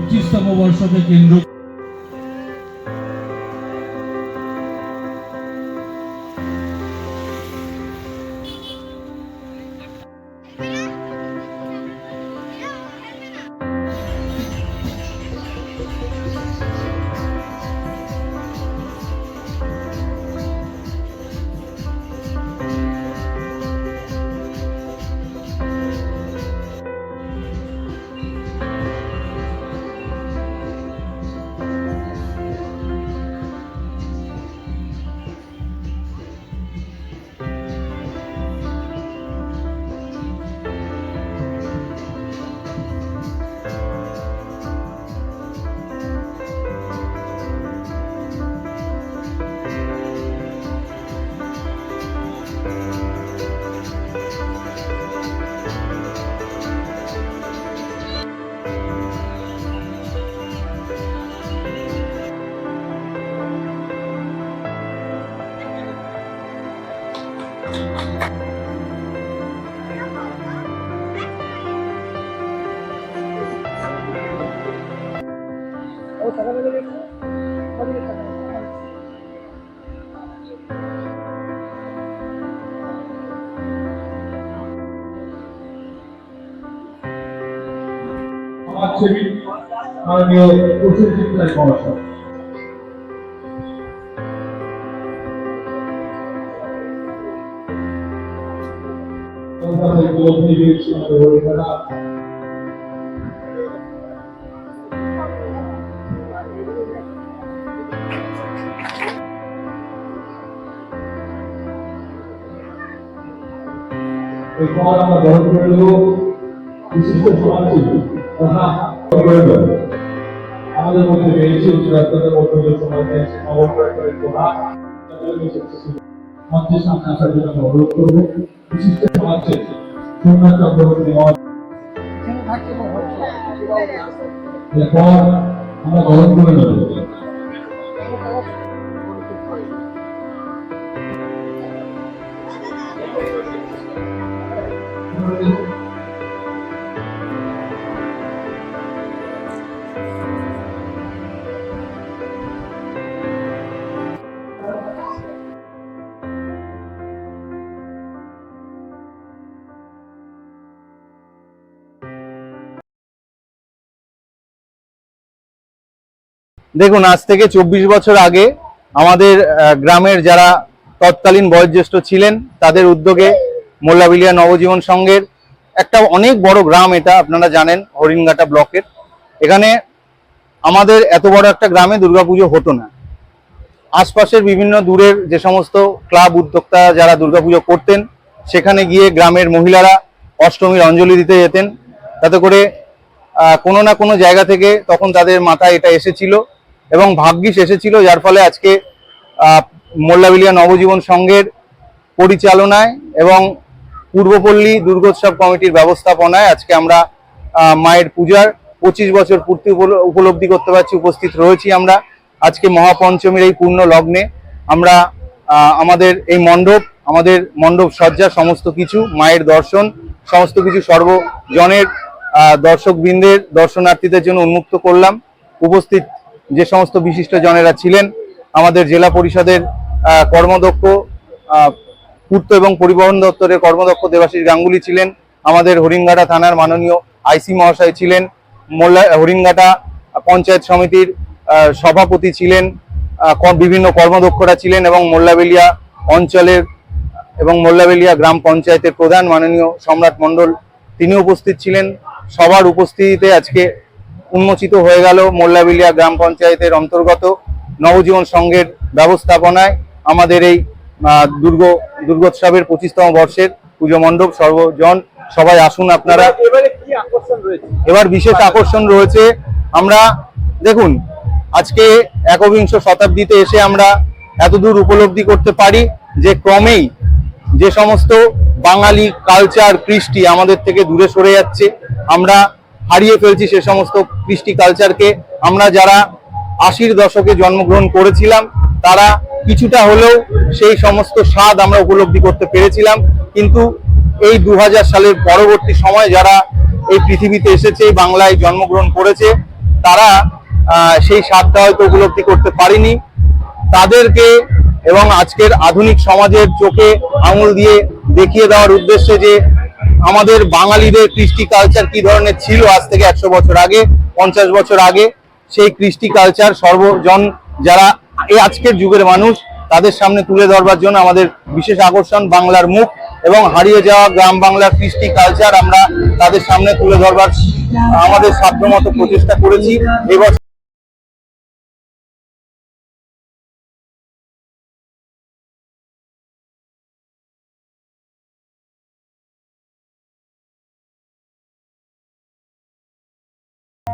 পঁচিশতম বর্ষকে কেন্দ্র সমাজসেবী মাননীয় প্রচুর চিত্রায় মহাশয় উপলব্ধি দিয়েছি আমাদের হরিণারা এরপর আমরা গ্রহণ করে নেব বিশিষ্ট সমাজসেবী তথা প্রয়োজন আমাদের মধ্যে রয়েছে উত্তরাখণ্ডের মধ্যে যে সমাজের নবপ্রয়াতের প্রধান মঞ্চের সামনে আসার আমরা গ্রহণ করে নেব। দেখুন, আজ থেকে চব্বিশ বছর আগে আমাদের গ্রামের যারা তৎকালীন বয়োজ্যেষ্ঠ ছিলেন, তাদের উদ্যোগে মোল্লাবিলিয়া নবজীবন সংঘের একটা অনেক বড় গ্রাম এটা, আপনারা জানেন, হরিণঘাটা ব্লকের। এখানে আমাদের এত বড় একটা গ্রামে দুর্গাপুজো হতো না। আশপাশের বিভিন্ন দূরের যে সমস্ত ক্লাব উদ্যোক্তা যারা দুর্গাপুজো করতেন, সেখানে গিয়ে গ্রামের মহিলারা অষ্টমীর অঞ্জলি দিতে যেতেন। তাতে করে কোনো না কোনো জায়গা থেকে তখন তাদের মাথায় এটা এসেছিল। এবং ভাগ্যিস এসেছিল, যার ফলে আজকে মোল্লাবিলিয়া নবজীবন সংঘের পরিচালনায় এবং পূর্বপল্লী দুর্গোৎসব কমিটির ব্যবস্থাপনায় আজকে আমরা মায়ের পূজার পঁচিশ বছর পূর্তি উপল- উপলব্ধি করতে পারছি, উপস্থিত রয়েছি আমরা। আজকে মহাপঞ্চমীর এই পূর্ণ লগ্নে আমরা আমাদের এই মণ্ডপ, আমাদের মণ্ডপ সজ্জা, সমস্ত কিছু, মায়ের দর্শন, সমস্ত কিছু সর্বজনের দর্শকবৃন্দের, দর্শনার্থীদের জন্য উন্মুক্ত করলাম। উপস্থিত যে সমস্ত বিশিষ্ট জনেরা ছিলেন, আমাদের জেলা পরিষদের কর্মদক্ষ পূর্ত এবং পরিবহন দপ্তরের কর্মদক্ষ দেবাশিস গাঙ্গুলি ছিলেন, আমাদের হরিঙ্গাটা থানার মাননীয় আইসি মহাশয় ছিলেন, মোল্লা হরিঙ্গাটা পঞ্চায়েত সমিতির সভাপতি ছিলেন বিভিন্ন কর্মদক্ষরা ছিলেন এবং মোল্লাবেলিয়া অঞ্চলের, এবং মোল্লাবেলিয়া গ্রাম পঞ্চায়েতের প্রধান মাননীয় সম্রাট মণ্ডল, তিনি উপস্থিত ছিলেন। সবার উপস্থিতিতে আজকে উন্মোচিত হয়ে গেল মোল্লাবিলিয়া গ্রাম পঞ্চায়েতের অন্তর্গত নবজীবন সংঘের ব্যবস্থাপনায় আমাদের এই দুর্গ দুর্গোৎসবের পঁচিশতম বর্ষের পুজো মণ্ডপ সর্বজন সবাই আসুন আপনারা। এবারে বিশেষ আকর্ষণ রয়েছে আমরা দেখুন আজকে একবিংশ শতাব্দীতে এসে আমরা এতদূর উপলব্ধি করতে পারি যে ক্রমেই যে সমস্ত বাঙালি কালচার কৃষ্টি আমাদের থেকে দূরে সরে যাচ্ছে। আমরা হারিয়ে ফেলছি সে সমস্ত কৃষ্টি কালচারকে আমরা যারা আশির দশকে জন্মগ্রহণ করেছিলাম, তারা কিছুটা হলেও সেই সমস্ত স্বাদ আমরা উপলব্ধি করতে পেরেছিলাম। কিন্তু এই দু হাজার সালের পরবর্তী সময় যারা এই পৃথিবীতে এসেছে বাংলায় জন্মগ্রহণ করেছে, তারা সেই স্বাদটা হয়তো উপলব্ধি করতে পারিনি। তাদেরকে এবং আজকের আধুনিক সমাজের চোখে আঙুল দিয়ে দেখিয়ে দেওয়ার উদ্দেশ্যে যে আমাদের বাঙালিদের কৃষ্টি কালচার কি ধরনের ছিল আজ থেকে একশো বছর আগে, পঞ্চাশ বছর আগে, সেই কৃষ্টি কালচার সর্বজন যারা এই আজকের যুগের মানুষ, তাদের সামনে তুলে ধরবার জন্য আমাদের বিশেষ আকর্ষণ বাংলার মুখ এবং হারিয়ে যাওয়া গ্রাম বাংলার কৃষ্টি কালচার আমরা তাদের সামনে তুলে ধরবার, আমাদের সাধ্যমতো প্রচেষ্টা করেছি। এবছর